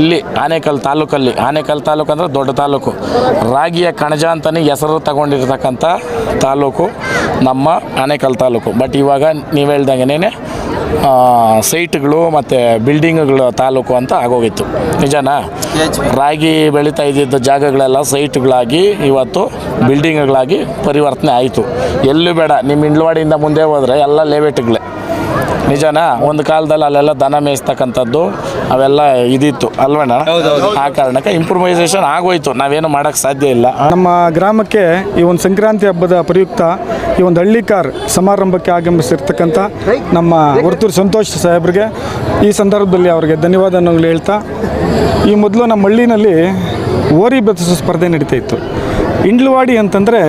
ಇಲ್ಲಿ ಆನೇಕಲ್ ತಾಲೂಕಲ್ಲಿ, ಆನೇಕಲ್ ತಾಲೂಕು ಅಂದರೆ ದೊಡ್ಡ ತಾಲೂಕು. ರಾಗಿಯ ಕಣಜ ಅಂತಲೇ ಹೆಸರು ತಗೊಂಡಿರ್ತಕ್ಕಂಥ ತಾಲೂಕು, ನಮ್ಮ ಆನೇಕಲ್ ತಾಲೂಕು. ಬಟ್ ಇವಾಗ ನೀವು ಹೇಳ್ದಂಗೆನೇ ಸೈಟ್ಗಳು ಮತ್ತು ಬಿಲ್ಡಿಂಗ್ಗಳು ತಾಲೂಕು ಅಂತ ಆಗೋಗಿತ್ತು. ನಿಜನಾ? ರಾಗಿ ಬೆಳೀತಾ ಇದ್ದಿದ್ದ ಜಾಗಗಳೆಲ್ಲ ಸೈಟ್ಗಳಾಗಿ ಇವತ್ತು ಬಿಲ್ಡಿಂಗ್ಗಳಾಗಿ ಪರಿವರ್ತನೆ ಆಯಿತು. ಎಲ್ಲೂ ಬೇಡ ನಿಮ್ಮ ಇಂಡ್ಲವಾಡಿಯಿಂದ ಮುಂದೆ ಹೋದರೆ ಎಲ್ಲ ಲೇಔಟ್ಗಳೇ. ನಿಜನಾ? ಒಂದು ಕಾಲದಲ್ಲಿ ಅಲ್ಲೆಲ್ಲ ದನ ಮೇಯಿಸ್ತಕ್ಕಂಥದ್ದು ಅವೆಲ್ಲ ಇದಿತ್ತು ಅಲ್ವಣ್ಣ ಆ ಕಾರಣಕ್ಕೆ ಇಂಪ್ರೂವೈಸೇಷನ್ ಆಗೋಯ್ತು. ನಾವೇನು ಮಾಡೋಕ್ಕೆ ಸಾಧ್ಯ ಇಲ್ಲ. ನಮ್ಮ ಗ್ರಾಮಕ್ಕೆ ಈ ಒಂದು ಸಂಕ್ರಾಂತಿ ಹಬ್ಬದ ಪ್ರಯುಕ್ತ ಈ ಒಂದು ಹಳ್ಳಿ ಕಾರ್ ಸಮಾರಂಭಕ್ಕೆ ಆಗಮಿಸಿರ್ತಕ್ಕಂಥ ನಮ್ಮ ಹೊರತೂರು ಸಂತೋಷ್ ಸಾಹೇಬ್ರಿಗೆ ಈ ಸಂದರ್ಭದಲ್ಲಿ ಅವರಿಗೆ ಧನ್ಯವಾದಗಳು ಹೇಳ್ತಾ ಈ ಮೊದಲು ನಮ್ಮ ಹಳ್ಳಿನಲ್ಲಿ ಓರಿ ಬೆತ್ತಿಸೋ ಸ್ಪರ್ಧೆ ನಡೀತಾ ಇತ್ತು. ಇಂಡ್ಲವಾಡಿ ಅಂತಂದರೆ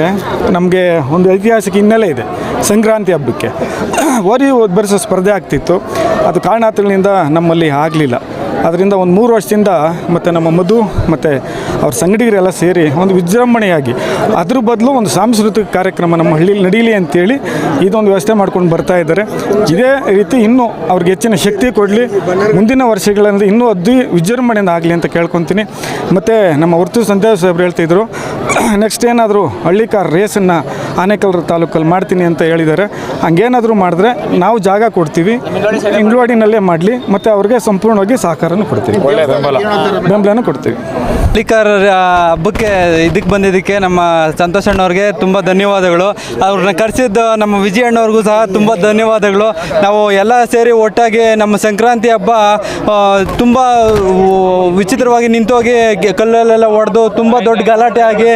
ನಮಗೆ ಒಂದು ಐತಿಹಾಸಿಕ ಹಿನ್ನೆಲೆ ಇದೆ. ಸಂಕ್ರಾಂತಿ ಹಬ್ಬಕ್ಕೆ. ಓರಿ ಬೆರೆಸೋ ಸ್ಪರ್ಧೆ ಆಗ್ತಿತ್ತು. ಅದು ಕಾರಣಾತಗಳಿಂದ ನಮ್ಮಲ್ಲಿ ಆಗಲಿಲ್ಲ. ಅದರಿಂದ ಒಂದು ಮೂರು ವರ್ಷದಿಂದ ಮತ್ತು ನಮ್ಮ ಮಧು ಮತ್ತು ಅವ್ರ ಸಂಗಡಿಗರೆಲ್ಲ ಸೇರಿ ಒಂದು ವಿಜೃಂಭಣೆಯಾಗಿ ಅದ್ರ ಬದಲು ಒಂದು ಸಾಂಸ್ಕೃತಿಕ ಕಾರ್ಯಕ್ರಮ ನಮ್ಮ ಹಳ್ಳಿಲಿ ನಡೀಲಿ ಅಂತೇಳಿ ಇದೊಂದು ವ್ಯವಸ್ಥೆ ಮಾಡ್ಕೊಂಡು ಬರ್ತಾ ಇದ್ದಾರೆ. ಇದೇ ರೀತಿ ಇನ್ನೂ ಅವ್ರಿಗೆ ಹೆಚ್ಚಿನ ಶಕ್ತಿ ಕೊಡಲಿ. ಮುಂದಿನ ವರ್ಷಗಳಲ್ಲಿ ಇನ್ನೂ ಅದ್ದಿ ವಿಜೃಂಭಣೆಯಿಂದ ಆಗಲಿ ಅಂತ ಕೇಳ್ಕೊತೀನಿ. ಮತ್ತು ನಮ್ಮ ಹೊರ್ತು ಸಂತೋಷ್ ಸಾಹೇಬ್ರು ಹೇಳ್ತಿದ್ರು ನೆಕ್ಸ್ಟ್ ಏನಾದರೂ ಹಳ್ಳಿ ಕಾರ್ ರೇಸನ್ನು ಆನೇಕಲ್ ತಾಲೂಕಲ್ಲಿ ಮಾಡ್ತೀನಿ ಅಂತ ಹೇಳಿದ್ದಾರೆ. ಹಂಗೇನಾದರೂ ಮಾಡಿದ್ರೆ ನಾವು ಜಾಗ ಕೊಡ್ತೀವಿ. ಇಂಗ್ಲೋಡಿನಲ್ಲೇ ಮಾಡಲಿ ಮತ್ತು ಅವ್ರಿಗೆ ಸಂಪೂರ್ಣವಾಗಿ ಸಹಕಾರನೂ ಕೊಡ್ತೀವಿ. ಬೆಂಬಲ. ಬೆಂಬಲನೂ ಕೊಡ್ತೀವಿ. ಹಳ್ಳಿಕಾರ್ ಹಬ್ಬಕ್ಕೆ ಇದಕ್ಕೆ ಬಂದಿದ್ದಕ್ಕೆ ನಮ್ಮ ಸಂತೋಷ್ ಅಣ್ಣವ್ರಿಗೆ ತುಂಬ ಧನ್ಯವಾದಗಳು. ಅವ್ರನ್ನ ಕರೆಸಿದ್ದು ನಮ್ಮ ವಿಜಯ ಅಣ್ಣವ್ರಿಗೂ ಸಹ ತುಂಬ ಧನ್ಯವಾದಗಳು. ನಾವು ಎಲ್ಲ ಸೇರಿ ಒಟ್ಟಾಗಿ ನಮ್ಮ ಸಂಕ್ರಾಂತಿ ಹಬ್ಬ ತುಂಬ ವಿಚಿತ್ರವಾಗಿ ನಿಂತೋಗಿ ಕಲ್ಲಲ್ಲೆಲ್ಲ ಹೊಡೆದು ತುಂಬ ದೊಡ್ಡ ಗಲಾಟೆ ಆಗಿ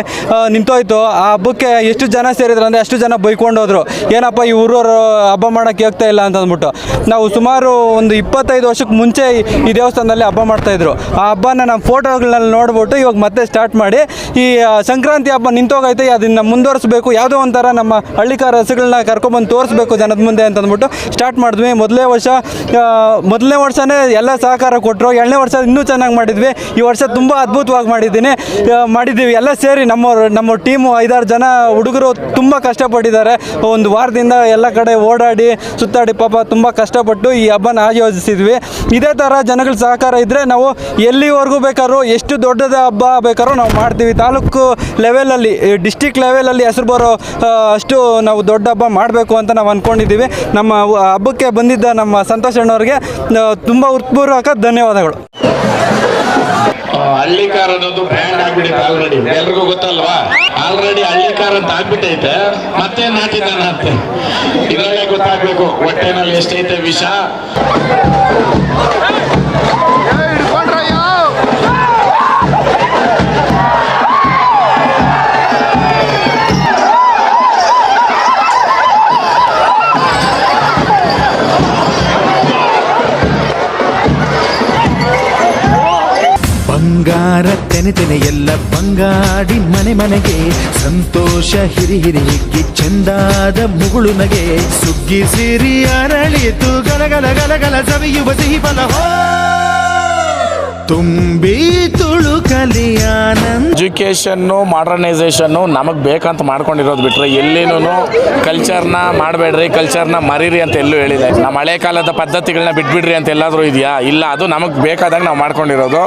ನಿಂತೋಯ್ತು. ಆ ಹಬ್ಬಕ್ಕೆ ಎಷ್ಟು ಜನ ಸೇರಿದ್ರು ಅಂದರೆ ಅಷ್ಟು ಜನ ಬೈಕೊಂಡು ಹೋದರು. ಏನಪ್ಪ ಈ ಊರವರು ಹಬ್ಬ ಮಾಡೋಕ್ಕೆ ಹೋಗ್ತಾ ಇಲ್ಲ ಅಂತ ಅಂದ್ಬಿಟ್ಟು ನಾವು ಸುಮಾರು ಒಂದು ಇಪ್ಪತ್ತೈದು ವರ್ಷಕ್ಕೆ ಮುಂಚೆ ಈ- ದೇವಸ್ಥಾನದಲ್ಲಿ ಹಬ್ಬ ಮಾಡ್ತಾಯಿದ್ರು ಆ ಹಬ್ಬನ ನಾವು ಫೋಟೋಗಳನ್ನ ನೋಡ್ಬಿಟ್ಟು ಇವಾಗ ಮತ್ತೆ ಸ್ಟಾರ್ಟ್ ಮಾಡಿ, ಈ ಸಂಕ್ರಾಂತಿ ಹಬ್ಬ ನಿಂತೋಗೈತೆ, ಅದನ್ನು ಮುಂದುವರಿಸಬೇಕು. ಯಾವುದೋ ಒಂಥರ ನಮ್ಮ ಹಳ್ಳಿಕಾರ ರಸಗಳನ್ನ ಕರ್ಕೊಂಬಂದು ತೋರಿಸ್ಬೇಕು ಜನದ ಮುಂದೆ ಅಂತ ಅಂದ್ಬಿಟ್ಟು ಸ್ಟಾರ್ಟ್ ಮಾಡಿದ್ವಿ. ಮೊದಲೇ ವರ್ಷ ಮೊದಲನೇ ವರ್ಷನೇ ಎಲ್ಲ ಸಹಕಾರ ಕೊಟ್ಟರು ಎರಡನೇ ವರ್ಷ ಇನ್ನೂ ಚೆನ್ನಾಗಿ ಮಾಡಿದ್ವಿ. ಈ ವರ್ಷ ತುಂಬ ಅದ್ಭುತವಾಗಿ ಮಾಡಿದ್ದೀನಿ. ಮಾಡಿದ್ದೀವಿ. ಎಲ್ಲ ಸೇರಿ ನಮ್ಮ ನಮ್ಮ ಟೀಮು ಐದಾರು ಜನ ಹುಡುಗರು ತುಂಬ ಕಷ್ಟಪಟ್ಟಿದ್ದಾರೆ. ಒಂದು ವಾರದಿಂದ ಎಲ್ಲ ಕಡೆ ಓಡಾಡಿ, ಸುತ್ತಾಡಿ ಪಾಪ ತುಂಬ ಕಷ್ಟಪಟ್ಟು ಈ ಹಬ್ಬನ ಆಯೋಜಿಸಿದ್ವಿ. ಇದೇ ಥರ ಜನಗಳ ಸಹಕಾರ ಇದ್ದರೆ ನಾವು ಎಲ್ಲಿವರೆಗೂ ಬೇಕಾದ್ರೂ, ಎಷ್ಟು ದೊಡ್ಡದ ಹಬ್ಬ ಬೇಕಾದ್ರೂ ನಾವು ಮಾಡ್ತೀವಿ. ತಾಲೂಕು ಲೆವೆಲಲ್ಲಿ ಡಿಸ್ಟಿಕ್ ಲೆವೆಲಲ್ಲಿ ಹೆಸರು ಬರೋ ಅಷ್ಟು ನಾವು ದೊಡ್ಡ ಹಬ್ಬ ಮಾಡಬೇಕು ಅಂತ ನಾವು ಅಂದ್ಕೊಂಡಿದ್ದೀವಿ ನಮ್ಮ ಹಬ್ಬಕ್ಕೆ ಬಂದಿದ್ದ ನಮ್ಮ ಸಂತೋಷ್ ಅಣ್ಣವ್ರಿಗೆ ತುಂಬ ಹೃತ್ಪೂರ್ವಕ ಧನ್ಯವಾದಗಳು. ಹಳ್ಳಿಕಾರ್ ಅನ್ನೋದು ಬ್ರ್ಯಾಂಡ್ ಆಗ್ಬಿಟ್ಟಿದೆ ಆಲ್ರೆಡಿ ಎಲ್ರಿಗೂ ಗೊತ್ತಲ್ವಾ? ಆಲ್ರೆಡಿ ಹಳ್ಳಿಕಾರ್ ಅಂತ ಆಗ್ಬಿಟ್ಟೈತೆ ಮತ್ತೆ ನಾಟಿ ದನ ಅಂತ ಇದರಲ್ಲೇ ಗೊತ್ತಾಗ್ಬೇಕು ಹೊಟ್ಟೆನಲ್ಲಿ ಎಷ್ಟೈತೆ ವಿಷ. ತೆನೆ ತೆನೆ ಎಲ್ಲ ಬಂಗಾಡಿ ಮನೆ ಮನೆಗೆ, ಸಂತೋಷ ಹಿರಿ ಹಿರಿ ಹಿಗ್ಗಿ ಚಂದಾದ ಮುಗುಳು ನಗೆ. ಸುಗ್ಗಿ ಸಿರಿ ಅರಳಿತು ಗಲಗಲ ಗಲಗಲ ಸವಿಯುವ ಸಿಹಿ ಫಲ. ತುಂಬಿ ತುಳುಕಲಿ ಆನಂದ ಎಜುಕೇಷನ್ನು ಮಾಡರ್ನೈಸೇಷನ್ನು ನಮಗೆ ಬೇಕಂತ ಮಾಡ್ಕೊಂಡಿರೋದು ಬಿಟ್ಟರೆ ಎಲ್ಲಿನೂ ಕಲ್ಚರ್ನ ಮಾಡಬೇಡ್ರಿ ಕಲ್ಚರ್ನ ಮರೀರಿ ಅಂತ ಎಲ್ಲೂ ಹೇಳಿದೆ ನಮ್ಮ ಹಳೆ ಕಾಲದ ಪದ್ಧತಿಗಳನ್ನ ಬಿಟ್ಬಿಡ್ರಿ ಅಂತ ಎಲ್ಲಾದರೂ ಇದೆಯಾ? ಇಲ್ಲ, ಅದು ನಮಗೆ ಬೇಕಾದಾಗ ನಾವು ಮಾಡ್ಕೊಂಡಿರೋದು.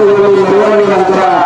ஆசிரியர்கள் நிறைவேறி இருக்கிறார்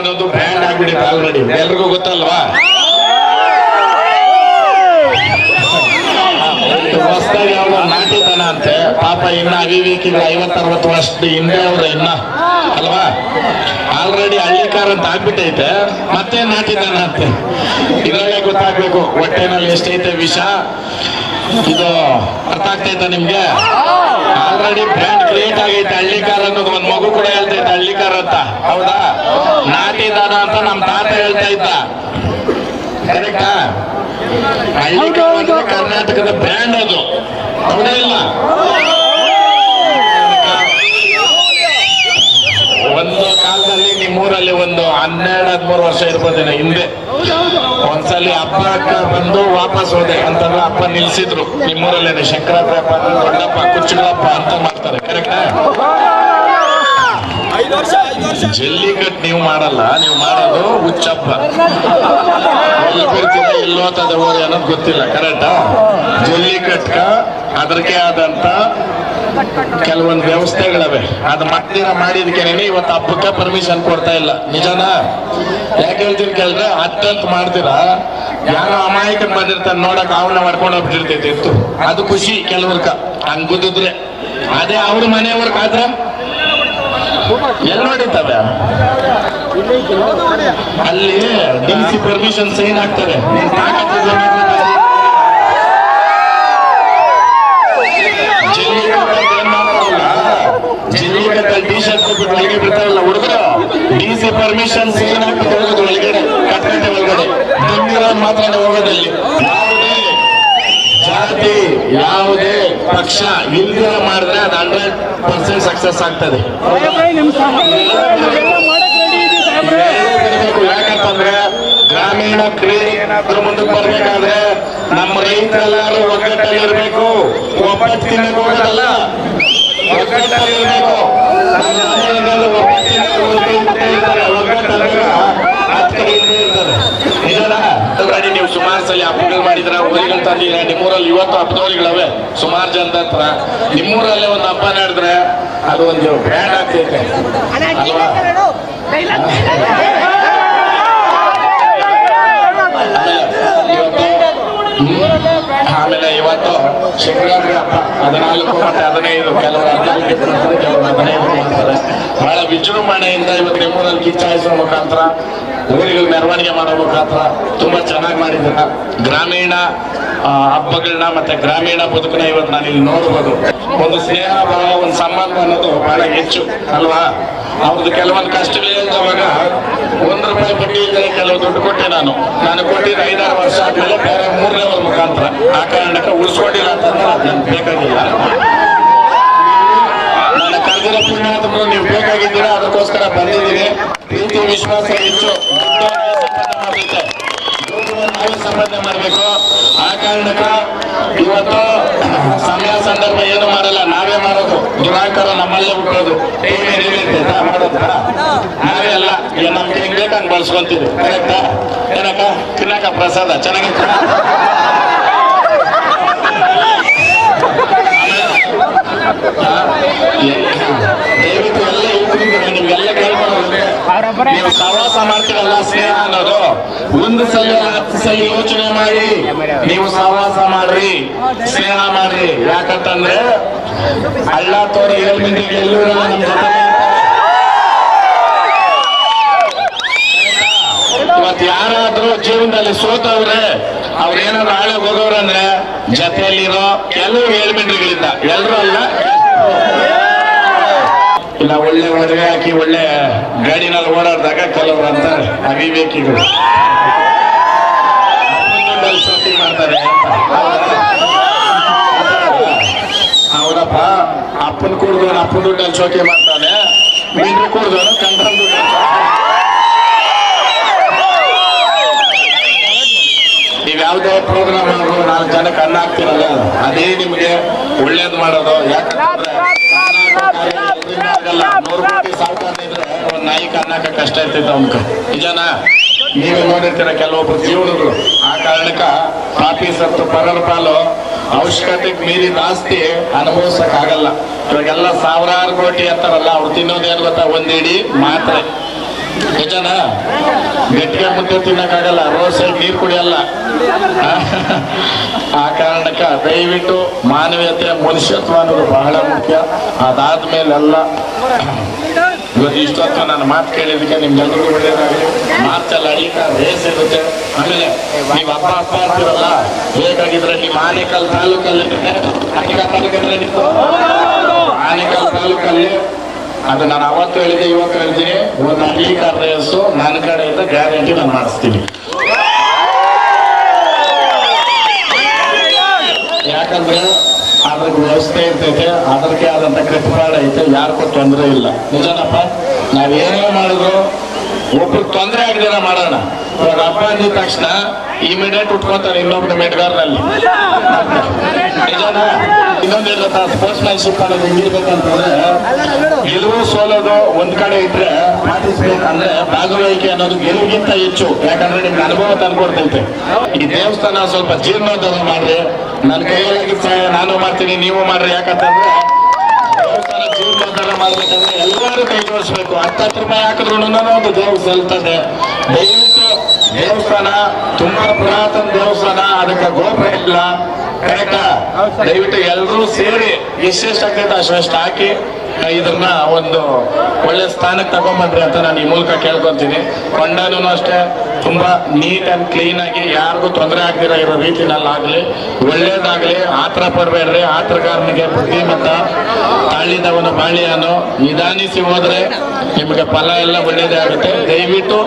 ಅನ್ನೋದು ಬ್ರ್ಯಾಂಡ್ ಆಗ್ಬಿಟ್ಟಿದೆ ಆಲ್ರೆಡಿ ಎಲ್ರಿಗೂ ಗೊತ್ತಲ್ವಾ? ಅಂತೆ. ಪಾಪ ಇನ್ನ ಅವಿವೇಕಿಗಳು ಐವತ್ ಅರವತ್ತು ವರ್ಷದ ಹಿಂದೆ ಅವ್ರ ಇನ್ನ. ಅಲ್ವಾ? ಆಲ್ರೆಡಿ ಹಳ್ಳಿಕಾರ ಅಂತ ಆಗ್ಬಿಟ್ಟೈತೆ. ಮತ್ತೆ ನಾಟಿದಾನ ಅಂತೆ? ಇದ್ರಾಗೆ ಗೊತ್ತಾಗ್ಬೇಕು, ಹೊಟ್ಟೆನಲ್ಲಿ ಎಷ್ಟೈತೆ ವಿಷ? ಇದು ಅರ್ಥ ಆಗ್ತೈತ ನಿಮ್ಗೆ? ಆಲ್ರೆಡಿ ಬ್ರ್ಯಾಂಡ್ ಕ್ರಿಯೇಟ್ ಆಗೈತೆ ಹಳ್ಳಿಕಾರ ಅನ್ನೋದು ಒಂದ್ ಮಗು ಕೂಡ ಹೇಳ್ತಾ ಹೇಳ್ತೈತೆ ಹಳ್ಳಿಕಾರ ಅಂತ ಹೌದಾ ನಾಟಿದಾನ ಅಂತ ನಮ್ ತಾತ ಹೇಳ್ತಾ ಇದ್ದ. ಕರೆಕ್ಟಾ ಕರ್ನಾಟಕದ ಬ್ರ್ಯಾಂಡ್ ಅದು. ಹೌದಾ ಇಲ್ಲ? ಒಂದು ಕಾಲದಲ್ಲಿ ನಿಮ್ಮೂರಲ್ಲಿ ಒಂದು ಹನ್ನೆರಡು ಹದಿಮೂರು ವರ್ಷ ಇರ್ಬೋದೇನೋ ಹಿಂದೆ. ಒಂದ್ಸಲಿ ಹಬ್ಬಕ್ಕೆ ಬಂದು ವಾಪಸ್ ಹೋದೆ ಅಂತಂದ್ರೆ ಅಪ್ಪ ನಿಲ್ಸಿದ್ರು. ನಿಮ್ಮೂರಲ್ಲೇನೆ ಅಂದ್ರೆ ದೊಡ್ಡಪ್ಪ ಕುಚ್ಚುಗಳಪ್ಪ ಅಂತ ಮಾಡ್ತಾರೆ ಕರೆಕ್ಟಾ ಜಲ್ಲಿಕಟ್ ನೀವು ಮಾಡಲ್ಲ ನೀವು ಮಾಡೋದು ಹುಚ್ಚಪ್ಪ. ಎಲ್ಲಿ ಬರ್ತೀರ ಎಲ್ಲೋ ಹೋಗ್ತದೆ ಹೋರಿ ಅನ್ನೋದು ಗೊತ್ತಿಲ್ಲ ಕರೆಕ್ಟಾ ಜಲ್ಲಿಕಟ್ಕ ಅದಕ್ಕೆ ಆದಂತ ಕೆಲವೊಂದು ವ್ಯವಸ್ಥೆಗಳವೆ. ಅದು ಮತ್ತೆ ಮಾಡಿದ್ಕೇನೆ ಇವತ್ತು ಹಬ್ಬಕ್ಕೆ ಪರ್ಮಿಷನ್ ಕೊಡ್ತಾ ಇಲ್ಲ. ನಿಜನಾ? ಯಾಕೆ ಹೇಳ್ತೀನಿ ಕೇಳಿದ್ರೆ ಹತ್ತಂತ ಮಾಡ್ತೀರಾ? ಯಾರೋ ಅಮಾಯಕ ಬಂದಿರ್ತಾನೆ ನೋಡಕ್ ಅವನ್ನ ಮಾಡ್ಕೊಂಡು ಹೋಗ್ಬಿಟ್ಟಿರ್ತೈತಿ ಇತ್ತು. ಅದು ಖುಷಿ ಕೆಲವ್ರಕ. ಹಂಗ್ ಗುದ್ದಿದ್ರೆ ಅದೇ ಅವ್ರ ಮನೆಯವ್ರಕಾದ್ರೆ ಎಲ್ಲಿ ನೋಡಿರ್ತವೆ ಅಲ್ಲಿ ಡಿ ಸಿ ಪರ್ಮಿಷನ್ ಸೈನ್ ಆಗ್ತದೆ ತಾಕತ್ತಿದ್ರೆ ಮಾತ್ರ ದಾರಿ. ಜಲ್ಲಿಕಟ್ಟಲ್ಲಿ ಏನ್ ಮಾಡ್ತಾರಲ್ಲ, ಜಲ್ಲಿಕಟ್ಟಲ್ಲಿ ಟಿ ಶರ್ಟ್ ಒಳಗೆ ಬಿಡ್ತಾರಲ್ಲ ಹುಡುಗರು ಡಿ ಸಿ ಪರ್ಮಿಷನ್ ಒಳಗಡೆ ಕಟ್ಕಟ್ಟೆ ಒಳಗಡೆ. ಮಾತ್ರ ಹೋಗೋದಲ್ಲಿ ಯಾವುದೇ ಜಾತಿ ಯಾವುದೇ ಪಕ್ಷ ಇಲ್ದಿರ ಮಾಡಿದ್ರೆ ಅದು ಹಂಡ್ರೆಡ್ ಪರ್ಸೆಂಟ್ ಸಕ್ಸಸ್ ಆಗ್ತದೆ. ಯಾಕಂತಂದ್ರೆ ಗ್ರಾಮೀಣ ಕ್ರೀಡೆ ಏನಾದ್ರೂ ಮುಂದಕ್ಕೆ ಬರ್ಬೇಕಾದ್ರೆ ನಮ್ಮ ರೈತರೆಲ್ಲರೂ ಒಗ್ಗಟ್ಟಲ್ಲಿ ಇರಬೇಕು. ಒಬ್ಬಟ್ಟಿನ ಹೋಗಲ್ಲ ಹೋಗೋದಲ್ಲ. ಒಗ್ಗಟ್ಟಲ್ಲಿ ಇರಬೇಕು ಆಲ್ರೆಡಿ ನೀವು ಸುಮಾರು ಸಲ ಹಬ್ಬಗಳು ಮಾಡಿದ್ರೆ ಊರಿಗಳು ತಂದಿದ್ರ ನಿಮ್ಮೂರಲ್ಲಿ ಇವತ್ತು ಹಬ್ಬದವರಿಗಳವೆ ಸುಮಾರು ಜನದ ಹತ್ರ ನಿಮ್ಮೂರಲ್ಲೇ ಒಂದು ಹಬ್ಬ ನಡೆದ್ರೆ ಅದು ಒಂದು ಬ್ರ್ಯಾಂಡ್ ಆಗ್ತೈತೆ. ಆಮೇಲೆ ಇವತ್ತು ಶಿವರಾತ್ರಿ ಹಬ್ಬ. ಹದಿನಾಲ್ಕು ಮತ್ತೆ ಹದಿನೈದು. ಕೆಲವರು ಹದಿನಾಲ್ಕು ಕೆಲವರು ಹದಿನೈದು ಮಾಡ್ತಾರೆ. ಬಹಳ ವಿಜೃಂಭಣೆಯಿಂದ ಇವತ್ತು ನಿಮ್ಮೂರಲ್ಲಿ ಕಿಚ್ಚಾಯಿಸುವ ಮುಖಾಂತರ ಊರಿಗಳು ಮೆರವಣಿಗೆ ಮಾಡೋ ಮುಖಾಂತರ ತುಂಬಾ ಚೆನ್ನಾಗಿ ಮಾಡಿದ್ದೀರ ಗ್ರಾಮೀಣ ಹಬ್ಬಗಳನ್ನ ಮತ್ತೆ ಗ್ರಾಮೀಣ ಬದುಕನ್ನ ಇವತ್ತು ನಾನು ಇಲ್ಲಿ ನೋಡ್ಬೋದು. ಒಂದು ಸ್ನೇಹ, ಭಾವ, ಒಂದು ಸಂಬಂಧ ಅನ್ನೋದು ಬಹಳ ಹೆಚ್ಚು, ಅಲ್ವಾ? ಅವ್ರದ್ದು ಕೆಲವೊಂದು ಕಷ್ಟಗಳು ಅವಾಗ ಒಂದು ರೂಪಾಯಿ ಬಡ್ಡಿ ಇದ್ದರೆ ಕೆಲವು ದುಡ್ಡು ಕೊಟ್ಟೆ ನಾನು. ನಾನು ಕೊಟ್ಟಿದ್ದು ಐದಾರು ವರ್ಷ ಆದ್ಮೇಲೆ ಬೇರೆ ಮೂರನೇ ಅವ್ರ ಮುಖಾಂತರ. ಆ ಕಾರಣಕ್ಕೆ ಉಳಿಸ್ಕೊಂಡಿಲ್ಲ ಅಂತಂದ್ರೆ ನನ್ಗೆ ಬೇಕಾಗಿಲ್ಲ. ನಾನು ಕಳೆದಿರೋ ನೀವು ಬೇಕಾಗಿದ್ದೀರಾ? ಅದಕ್ಕೋಸ್ಕರ ಬಂದಿದ್ದೀನಿ. ಪ್ರೀತಿ ವಿಶ್ವಾಸ ಹೆಚ್ಚು ನಾವೇ ಸಂಪಾದನೆ ಮಾಡ್ಬೇಕು. ಆ ಕಾರಣಕ್ಕ ಇವತ್ತು ಸಮಯ ಸಂದರ್ಭ ಏನು ಮಾಡಲ್ಲ, ನಾವೇ ಮಾಡೋದು. ದುರಾಂಕಾರ ನಮ್ಮಲ್ಲೇ ಹುಟ್ಟೋದು ನಾವೇ ಅಲ್ಲ, ಈಗ ನಮ್ಗೆ ಹೆಂಗ್ ಬೇಕು ಹಂಗ್ ಬಳಸ್ಕೊಂತೀವಿ. ಕರೆಕ್ಟಾ? ಏನಕ್ಕ? ತಿನ್ನಕ ಪ್ರಸಾದ? ಚೆನ್ನಾಗಿ ದಯವಿಟ್ಟು ಎಲ್ಲ ಯುವಕರಿಗೆ ನಿಮ್ಗೆಲ್ಲ ಕೇಳ್ಕೊಳ್ಳೋದು ನೀವು ಸವಾಸ ಮಾಡ್ತೀರಲ್ಲ ಸ್ನೇಹ ಅನ್ನೋದು, ಒಂದು ಸಲ, ಹತ್ತು ಸಲ ಯೋಚನೆ ಮಾಡಿ, ನೀವು ಸಹವಾಸ ಮಾಡ್ರಿ, ಸ್ನೇಹ ಮಾಡ್ರಿ. ಯಾಕಂತಂದ್ರೆ ಹಳ್ಳ ತೋರ ಏಳ್ಮಿಂದಿಗೆ ಎಲ್ಲೂ ಇವತ್ ನಮ್ ಜೊತೆ. ಇವತ್ತು ಯಾರಾದ್ರೂ ಜೀವನದಲ್ಲಿ ಸೋತವ್ರೆ, ಅವ್ರೇನಾದ್ರು ನಾಳೆ ಹೋಗೋರಂದ್ರೆ ಜೊತೆಯಲ್ಲಿರೋ ಕೆಲವು ಏಳ್ಮಿಂಡ್ರಿಗಳಿಂದ ಎಲ್ಲರೂ ಅಲ್ಲ? ಇಲ್ಲ, ಒಳ್ಳೆ ಒಳಗೆ ಹಾಕಿ, ಒಳ್ಳೆ ಗಾಡಿನಲ್ಲಿ ಓಡಾಡಿದಾಗ ಕೆಲವರು ಅಂತಾರೆ. ಅವಿವೇಕಿಗಳು. ಮಾಡ್ತಾರೆ. ಹೌದಪ್ಪ. ಅಪ್ಪನ ಕುಡ್ದವನು ಅಪ್ಪನ ದುಡ್ಡಲ್ಲಿ ಶೋಕಿ ಮಾಡ್ತಾನೆ. ಮೀನು ಕುಡ್ದವನು ಕಂಡ್ರನ್ ದುಡ್ಡು ನೀವ್ ಯಾವುದೇ ಪ್ರೋಗ್ರಾಮ್ ನಾಲ್ಕು ಜನಕ್ಕೆ ಅನ್ನ ಹಾಕ್ತಿರಲ್ಲ, ಅದೇ ನಿಮಗೆ ಒಳ್ಳೇದು ಮಾಡೋದು. ಯಾಕಂದ್ರೆ ಅನ್ನ ಹಾಕೋ ಕಾರ್ಯ ಎಲ್ರಿಗೂ ಆಗಲ್ಲ ನೂರು ಕೋಟಿ ಸಾವುಕಾರ ಇದ್ರೆ ಒಂದ್ ನಾಯಿ ಅನ್ನ ಹಾಕಕ್ ಕಷ್ಟ ಇರ್ತಿತ್ತು ಅವನ್ಕ ನಿಜನಾ? ನೀವು ನೋಡಿರ್ತೀರ ಕೆಲವೊಬ್ರು ಜೀವನಗಳು ಆ ಕಾರಣಕ್ಕ ಪಾಪಿ ಸತ್ತು ಪರರ ಪಾಲು ಅವಶ್ಯಕತೆಗೆ ಮೀರಿದ ಆಸ್ತಿ ಅನುಭವಿಸಕ್ ಆಗಲ್ಲ ಇವಾಗೆಲ್ಲ ಸಾವಿರಾರು ಕೋಟಿ ಅಂತಾರಲ್ಲ ಅವ್ರು ತಿನ್ನೋದೇನು ಗೊತ್ತಾ? ಒಂದಿಡಿ ಮಾತ್ರೆ. ನಿಜನಾ? ಗಟ್ಟಿಗೆ ಮುದ್ದೆ ತಿನ್ನಕ್ಕಾಗಲ್ಲ ರೋಡ್ ಸೈಡ್ ನೀರು ಕುಡಿಯಲ್ಲ. ಆ ಕಾರಣಕ್ಕೆ ದಯವಿಟ್ಟು ಮಾನವೀಯತೆ ಮನುಷ್ಯತ್ವ ಅನ್ನೋದು ಬಹಳ ಮುಖ್ಯ. ಅದಾದ್ಮೇಲೆ ಎಲ್ಲ ಇವತ್ತು ಇಷ್ಟೊತ್ತು ನಾನು ಮಾತು ಕೇಳಿದಕ್ಕೆ ನಿಮ್ಗೆಲ್ಲರಿಗೂ ಒಳ್ಳೇದಾಗಲಿ. ಮಾರ್ಚಲ್ಲಿ ಅಡಿಕ ರೇಸ್ ಇರುತ್ತೆ. ಆಮೇಲೆ ನೀವು ಅಪ್ಪ ಅಪ್ಪ ಅಂತೀರಲ್ಲ ಬೇಕಾಗಿದ್ರೆ ನಿಮ್ಮ ಆನೇಕಲ್ ತಾಲೂಕಲ್ಲಿ ಆನೇಕಲ್ ತಾಲೂಕಲ್ಲಿ ನಿಂತು ಅದು ನಾನು ಅವತ್ತು ಹೇಳಿದೆ, ಇವತ್ತು ಹೇಳ್ತೀನಿ ಒಂದು ಅಂಗೀಕಾರ ರೇಸು ನನ್ನ ಕಡೆಯಿಂದ ಗ್ಯಾರಂಟಿ ನಾನು ಮಾಡಿಸ್ತೀನಿ. ಯಾಕಂದ್ರೆ ಅದ್ರ ವ್ಯವಸ್ಥೆ ಇರ್ತೈತೆ, ಅದಕ್ಕೆ ಆದಂತ ಕೃಪಾಡ ಐತೆ, ಯಾರಿಗೂ ತೊಂದರೆ ಇಲ್ಲ. ನಿಜನಪ್ಪ ನಾವೇನೇ ಮಾಡಿದ್ರು, ಒಬ್ರು ತೊಂದರೆ ಆಗದಿರ ಮಾಡೋಣ. ಇವಾಗ ಅಪ್ಪ ಅಂದಿದ ತಕ್ಷಣ ಇಮಿಡಿಯೇಟ್ ಉಟ್ಕೊತಾರೆ ಇನ್ನೊಬ್ರು ಮೆಟ್ಗಾರ್ನಲ್ಲಿ ನಿಜನಾ ಇನ್ನೊಂದು ಹೇಳ್ತಾ ಸ್ಪೋರ್ಟ್ಸ್ ಮ್ಯಾನ್ಶಿಪ್ ಅನ್ನೋದು ಹೆಂಗಿರ್ಬೇಕಂತಂದ್ರೆ ಗೆಲುವು ಸೋಲೋದು ಒಂದ್ ಕಡೆ ಇದ್ರೆ ಅಂದ್ರೆ ಭಾಗವಹಿಕೆ ಅನ್ನೋದು ಗೆಲುವಿಗಿಂತ ಹೆಚ್ಚು. ಯಾಕಂದ್ರೆ ನಿಮ್ಗೆ ಅನುಭವ ತಂದ್ಕೊಡ್ತೈತೆ ಈ ದೇವಸ್ಥಾನ ಸ್ವಲ್ಪ ಜೀರ್ಣೋದ್ಧಾರ ಮಾಡ್ರಿ. ನನ್ನ ಸಹಾಯ ನಾನು ಮಾಡ್ತೀನಿ, ನೀವು ಮಾಡ್ರಿ. ಯಾಕಂತಂದ್ರೆ ದೇವಸ್ಥಾನ ಜೀರ್ಣೋದ್ಧಾರ ಮಾಡ್ಬೇಕಂದ್ರೆ ಎಲ್ಲರೂ ಕೈ ಜೋಡಿಸ್ಬೇಕು. ಹತ್ತತ್ತು ರೂಪಾಯಿ ಹಾಕಿದ್ರು ಒಂದು ದೇವ್ ಸಲ್ತದೆ. ದಯವಿಟ್ಟು ದೇವಸ್ಥಾನ ತುಂಬಾ ಪುರಾತನ ದೇವಸ್ಥಾನ, ಅದಕ್ಕೆ ಗೋಪುರ ಇಲ್ಲ. ದಯವಿಟ್ಟು ಎಲ್ಲರೂ ಸೇರಿ ಎಷ್ಟೆಷ್ಟು ಆಗ್ತೈತೆ ಅಷ್ಟು ಹಾಕಿ ಇದನ್ನ ಒಂದು ಒಳ್ಳೆ ಸ್ಥಾನಕ್ಕೆ ತಗೊಂಡ್ಬಂದ್ರಿ ಅಂತ ನಾನು ಈ ಮೂಲಕ ಕೇಳ್ಕೊಂತೀನಿ. ಕೊಂಡನೂ ಅಷ್ಟೇ. ತುಂಬಾ ನೀಟ್ ಅಂಡ್ ಕ್ಲೀನ್ ಆಗಿ ಯಾರಿಗೂ ತೊಂದರೆ ಆಗದಿರ ಇರೋ ರೀತಿನಲ್ಲಿ ಒಳ್ಳೇದಾಗಲಿ, ಆತರ ಪಡ್ಬೇಡ್ರಿ. ಆತ್ರಗಾರನಿಗೆ ಬುದ್ಧಿಮತ್ತ, ತಾಳಿದವನು ಬಾಳಿಯಾನು ನಿಧಾನಿಸಿ ಹೋದ್ರೆ ನಿಮಗೆ ಫಲ ಎಲ್ಲ ಒಳ್ಳೇದೇ ಆಗುತ್ತೆ. ದಯವಿಟ್ಟು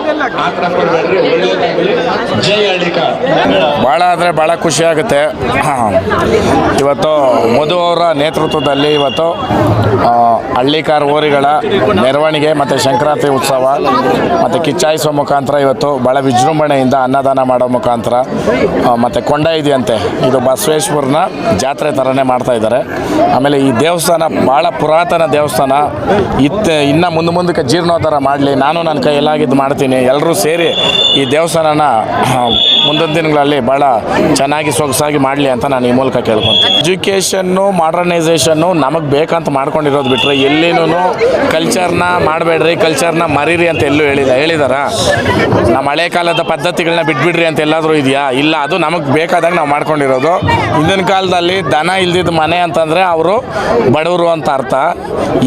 ಆತರ ಪಡಬೇಡ್ರಿ, ಒಳ್ಳೇದಾಗಲಿ. ಜೈ ಅಳಿಕ ಬಹಳ ಆದ್ರೆ ಬಹಳ ಖುಷಿ ಆಗುತ್ತೆ. ಇವತ್ತು ಮಧು ಅವರ ನೇತೃತ್ವದಲ್ಲಿ ಇವತ್ತು ಹಳ್ಳಿಕಾರ್ ಓರಿಗಳ ಮೆರವಣಿಗೆ ಮತ್ತು ಸಂಕ್ರಾಂತಿ ಉತ್ಸವ ಮತ್ತು ಕಿಚ್ಚಾಯಿಸುವ ಮುಖಾಂತರ ಇವತ್ತು ಭಾಳ ವಿಜೃಂಭಣೆಯಿಂದ ಅನ್ನದಾನ ಮಾಡೋ ಮುಖಾಂತರ ಮತ್ತು ಕೊಂಡ ಇದೆಯಂತೆ. ಇದು ಬಸವೇಶ್ವರನ ಜಾತ್ರೆ ಥರನೇ ಮಾಡ್ತಾ ಇದ್ದಾರೆ. ಆಮೇಲೆ ಈ ದೇವಸ್ಥಾನ ಭಾಳ ಪುರಾತನ ದೇವಸ್ಥಾನ. ಇತ್ತ, ಇನ್ನು ಮುಂದೆ ಮುಂದಕ್ಕೆ ಜೀರ್ಣೋದ್ಧಾರ ಮಾಡಲಿ. ನಾನು ನನ್ನ ಕೈಯಲ್ಲಾಗಿದ್ದು ಮಾಡ್ತೀನಿ. ಎಲ್ಲರೂ ಸೇರಿ ಈ ದೇವಸ್ಥಾನನ ಮುಂದಿನ ದಿನಗಳಲ್ಲಿ ಭಾಳ ಚೆನ್ನಾಗಿ ಸೊಗಸಾಗಿ ಮಾಡಲಿ ಅಂತ ನಾನು ಈ ಮೂಲಕ ಕೇಳ್ಕೊತೀನಿ. ಎಜುಕೇಷನ್ನು ಮಾಡರ್ನೈಸೇಷನ್ನು ನಮಗೆ ಬೇಕಂತ ಮಾಡ್ಕೊಂಡಿರೋದು ಬಿಟ್ಟರೆ ಎಲ್ಲಿನೂ ಕಲ್ಚರ್ನ ಮಾಡಬೇಡ್ರಿ ಕಲ್ಚರ್ನ ಮರೀರಿ ಅಂತ ಎಲ್ಲೂ ಹೇಳಿದ, ಹೇಳಿದಾರ? ನಮ್ಮ ಹಳೆ ಕಾಲದ ಪದ್ಧತಿಗಳನ್ನ ಬಿಟ್ಬಿಡ್ರಿ ಅಂತ ಎಲ್ಲಾದರೂ ಇದೆಯಾ? ಇಲ್ಲ, ಅದು ನಮಗೆ ಬೇಕಾದಾಗ ನಾವು ಮಾಡ್ಕೊಂಡಿರೋದು. ಹಿಂದಿನ ಕಾಲದಲ್ಲಿ ದನ ಇಲ್ದಿದ್ದ ಮನೆ ಅಂತಂದರೆ ಅವರು ಬಡವರು ಅಂತ ಅರ್ಥ.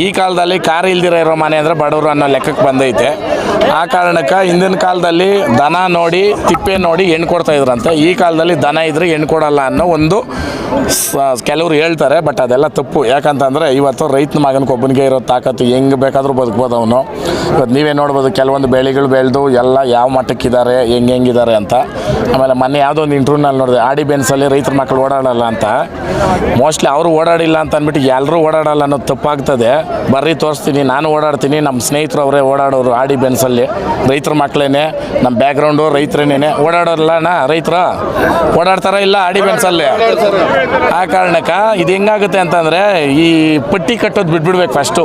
ಈ ಕಾಲದಲ್ಲಿ ಕಾರ್ ಇಲ್ದಿರೋ ಇರೋ ಮನೆ ಅಂದರೆ ಬಡವರು ಅನ್ನೋ ಲೆಕ್ಕಕ್ಕೆ ಬಂದೈತೆ. ಆ ಕಾರಣಕ್ಕೆ ಹಿಂದಿನ ಕಾಲದಲ್ಲಿ ದನ ನೋಡಿ, ತಿಪ್ಪೆ ನೋಡಿ ಹೆಣ್ಣು ಕೊಡ್ತಾ ಇದ್ರಂತೆ. ಈ ಕಾಲದಲ್ಲಿ ದನ ಇದ್ರೆ ಹೆಣ್ಣು ಕೊಡಲ್ಲ ಅನ್ನೋ ಒಂದು ಕೆಲವರು ಹೇಳ್ತಾರೆ, ಬಟ್ ಅದೆಲ್ಲ ತಪ್ಪು. ಯಾಕಂತಂದರೆ ಇವತ್ತು ರೈತನ ಮಗನ ಒಬ್ಬನಿಗೆ ಇರೋ ತಾಕತ್ತು ಹೆಂಗೆ ಬೇಕಾದರೂ ಬದುಕ್ಬೋದು ಅವನು. ಇವತ್ತು ನೀವೇ ನೋಡ್ಬೋದು, ಕೆಲವೊಂದು ಬೆಳೆಗಳು ಬೆಳೆದು ಎಲ್ಲ ಯಾವ ಮಟ್ಟಕ್ಕಿದ್ದಾರೆ, ಹೆಂಗೆ ಹೆಂಗಿದ್ದಾರೆ ಅಂತ. ಆಮೇಲೆ ಮೊನ್ನೆ ಯಾವುದೋ ಒಂದು ಇಂಟರ್ವ್ಯೂನಲ್ಲಿ ನೋಡಿದೆ, ಆಡಿ ಬೆನ್ಸಲ್ಲಿ ರೈತರ ಮಕ್ಕಳು ಓಡಾಡಲ್ಲ ಅಂತ. ಮೋಸ್ಟ್ಲಿ ಅವರು ಓಡಾಡಿಲ್ಲ ಅಂತ ಅಂದ್ಬಿಟ್ಟು ಎಲ್ಲರೂ ಓಡಾಡಲ್ಲ ಅನ್ನೋದು ತಪ್ಪಾಗ್ತದೆ. ಬರ್ರಿ ತೋರಿಸ್ತೀನಿ, ನಾನು ಓಡಾಡ್ತೀನಿ, ನಮ್ಮ ಸ್ನೇಹಿತರು ಅವರೇ ಓಡಾಡೋರು, ಆಡಿ ಬೆನ್ಸಲ್ಲಿ ರೈತರ ಮಕ್ಕಳೇನೆ ನಮ್ಮ ಬ್ಯಾಕ್ಗ್ರೌಂಡು ರೈತರೇನೇನೆ. ಓಡಾಡೋಲ್ಲಣ್ಣ ರೈತರ? ಓಡಾಡ್ತಾರ ಇಲ್ಲ ಅಡಿ ಬೆನ್ಸಲ್ಲಿ? ಆ ಕಾರಣಕ್ಕೆ ಇದು ಹೆಂಗಾಗುತ್ತೆ ಅಂತಂದರೆ ಈ ಪಟ್ಟಿ ಕಟ್ಟೋದು ಬಿಟ್ಬಿಡ್ಬೇಕು ಫಸ್ಟು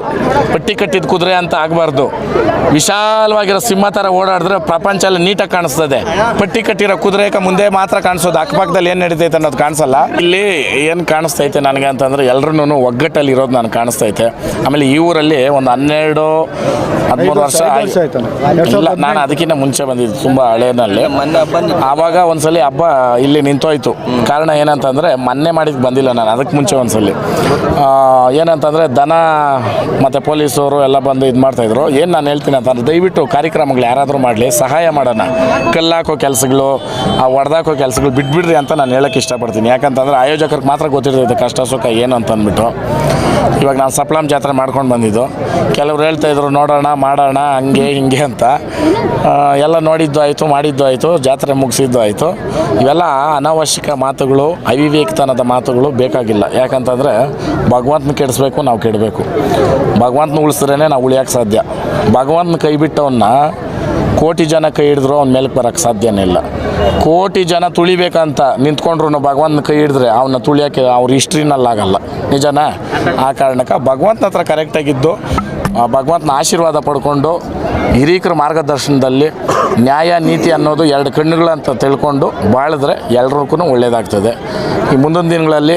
ಪಟ್ಟಿ ಕಟ್ಟಿದ ಕುದುರೆ ಅಂತ ಆಗಬಾರ್ದು. ವಿಶಾಲವಾಗಿರೋ ಸಿಂಹ ಥರ ಓಡಾಡಿದ್ರೆ ಪ್ರಪಂಚ ಎಲ್ಲ ನೀಟಾಗಿ ಕಾಣಿಸ್ತದೆ. ಪಟ್ಟಿ ಕಟ್ಟಿರೋ ಕುದುರೆಕ ಮುಂದೆ ಮಾತ್ರ ಕಾಣಿಸೋದು. ಅಕ್ಕಪಕ್ಕದಲ್ಲಿ ಏನು ನಡೀತೈತೆ ಅನ್ನೋದು ಕಾಣಿಸಲ್ಲ. ಇಲ್ಲಿ ಏನು ಕಾಣಿಸ್ತೈತೆ ನನಗೆ ಅಂತಂದ್ರೆ ಎಲ್ಲರೂ ಒಗ್ಗಟ್ಟಲ್ಲಿ ಇರೋದು ನಾನು ಕಾಣಿಸ್ತೈತೆ. ಆಮೇಲೆ ಈ ಊರಲ್ಲಿ ಒಂದು ಹನ್ನೆರಡು ಹದಿಮೂರು ವರ್ಷ ಆಯ್ತು. ಇಲ್ಲ ನಾನು ಅದಕ್ಕಿಂತ ಮುಂಚೆ ಬಂದಿದ್ದು ತುಂಬ ಹಳೇನಲ್ಲಿ. ಆವಾಗ ಒಂದ್ಸಲಿ ಹಬ್ಬ ಇಲ್ಲಿ ನಿಂತೋಯ್ತು. ಕಾರಣ ಏನಂತಂದರೆ ಮೊನ್ನೆ ಮಾಡಿದ್ ಬಂದಿಲ್ಲ ನಾನು ಅದಕ್ಕೆ ಮುಂಚೆ ಒಂದ್ಸಲಿ. ಏನಂತಂದರೆ ದನ ಮತ್ತು ಪೊಲೀಸರು ಎಲ್ಲ ಬಂದು ಇದು ಮಾಡ್ತಾಯಿದ್ರು ಏನು ನಾನು ಹೇಳ್ತೀನಿ ಅಂತಂದ್ರೆ ದಯವಿಟ್ಟು ಕಾರ್ಯಕ್ರಮಗಳು ಯಾರಾದರೂ ಮಾಡಲಿ ಸಹಾಯ ಮಾಡೋಣ. ಕಲ್ಲಾಕೋ ಕೆಲಸಗಳು ಆ ಹೊಡೆದಾಕೋ ಕೆಲಸಗಳು ಬಿಟ್ಬಿಡ್ರಿ ಅಂತ ನಾನು ಹೇಳೋಕ್ಕೆ ಇಷ್ಟಪಡ್ತೀನಿ. ಯಾಕಂತಂದ್ರೆ ಆಯೋಜಕರಿಗೆ ಮಾತ್ರ ಗೊತ್ತಿರ್ತೈತೆ ಕಷ್ಟ ಸುಖ ಏನು ಅಂತ ಅಂದ್ಬಿಟ್ಟು. ಇವಾಗ ನಾನು ಸಪ್ಲಾಮ್ ಜಾತ್ರೆ ಮಾಡ್ಕೊಂಡು ಬಂದಿದ್ದು. ಕೆಲವ್ರು ಹೇಳ್ತಾ ಇದ್ರು, ನೋಡೋಣ, ಮಾಡೋಣ, ಹಂಗೆ, ಹಿಂಗೆ ಅಂತ. ಎಲ್ಲ ನೋಡಿದ್ದು ಆಯಿತು, ಮಾಡಿದ್ದು ಆಯಿತು, ಜಾತ್ರೆ ಮುಗಿಸಿದ್ದು ಆಯಿತು. ಇವೆಲ್ಲ ಅನಾವಶ್ಯಕ ಮಾತುಗಳು, ಅವಿವೇಕತನದ ಮಾತುಗಳು ಬೇಕಾಗಿಲ್ಲ. ಯಾಕಂತಂದರೆ ಭಗವಂತನ ಕೆಡಿಸ್ಬೇಕು, ನಾವು ಕೆಡಬೇಕು. ಭಗವಂತನ ಉಳಿಸಿದ್ರೇ ನಾವು ಉಳಿಯೋಕ್ಕೆ ಸಾಧ್ಯ. ಭಗವಂತನ ಕೈ ಬಿಟ್ಟವನ್ನ ಕೋಟಿ ಜನ ಕೈ ಹಿಡಿದ್ರು ಅವ್ನ ಮೇಲೆ ಬರೋಕ್ಕೆ ಸಾಧ್ಯನೇ ಇಲ್ಲ. ಕೋಟಿ ಜನ ತುಳಿಬೇಕಂತ ನಿಂತ್ಕೊಂಡ್ರು ಭಗವಂತನ ಕೈ ಹಿಡಿದ್ರೆ ಅವನ್ನ ತುಳಿಯೋಕೆ ಅವ್ರ ಹಿಸ್ಟ್ರಿನಲ್ಲಾಗಲ್ಲ. ನಿಜನಾ? ಆ ಕಾರಣಕ್ಕೆ ಭಗವಂತನ ಹತ್ರ ಕರೆಕ್ಟಾಗಿದ್ದು ಭಗವಂತನ ಆಶೀರ್ವಾದ ಪಡ್ಕೊಂಡು ಹಿರೀಕರ ಮಾರ್ಗದರ್ಶನದಲ್ಲಿ ನ್ಯಾಯ, ನೀತಿ ಅನ್ನೋದು ಎರಡು ಕಣ್ಣುಗಳಂತ ತಿಳ್ಕೊಂಡು ಬಾಳಿದ್ರೆ ಎಲ್ರಿಗೂ ಒಳ್ಳೆಯದಾಗ್ತದೆ ಈ ಮುಂದಿನ ದಿನಗಳಲ್ಲಿ